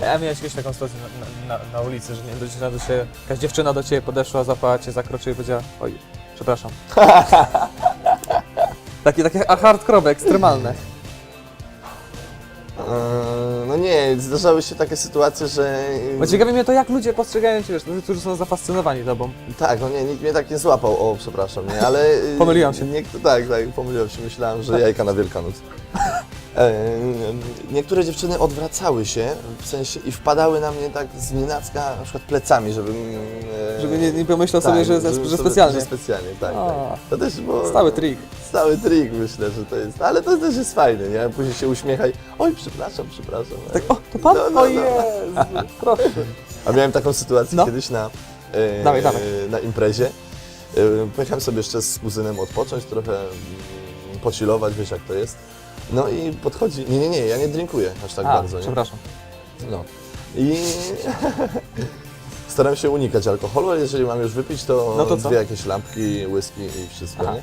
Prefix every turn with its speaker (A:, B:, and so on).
A: Ja miałem kiedyś taką sytuację na, na, na ulicy, że nie do, do ciebie, jakaś dziewczyna do ciebie podeszła, zapała cię, zakroczyła i powiedziała, oj, przepraszam. takie, takie hardcore, ekstremalne.
B: Eee, No nie, zdarzały się takie sytuacje, że...
A: Bo ciekawi mnie to, jak ludzie postrzegają cię, wiesz, ludzie, którzy są zafascynowani tobą.
B: Tak, no nie, nikt mnie tak nie złapał, o przepraszam, nie, ale... y,
A: Pomyliłam się.
B: Nie, tak, tak, pomyliłem się, myślałem, że jajka na Wielkanoc. E, niektóre dziewczyny odwracały się, w sensie, i wpadały na mnie tak z nienacka, na przykład plecami, żebym... e,
A: Żeby nie, nie pomyślał sobie, że, że
B: sobie-
A: specjalnie.
B: Że specjalnie, tak,
A: A.
B: tak. To też było...
A: Stały trik.
B: Stały trik, myślę, że to jest, ale to też jest fajne, nie? Później się uśmiechaj, oj, przepraszam, przepraszam.
A: Tak, o, to pan?
B: No, no,
A: o
B: no.
A: Jezu, proszę.
B: A miałem taką sytuację
A: No.
B: kiedyś na, e,
A: Dawaj, dawaj.
B: na imprezie. E, pojechałem sobie jeszcze z kuzynem odpocząć, trochę mm, pocilować, wiesz jak to jest. No i podchodzi, nie, nie, nie, ja nie drinkuję aż tak
A: A,
B: bardzo. Nie?
A: przepraszam.
B: No. I staram się unikać alkoholu, ale jeżeli mam już wypić, to,
A: No to co?
B: dwie jakieś lampki, whisky i wszystko,
A: Aha.
B: nie?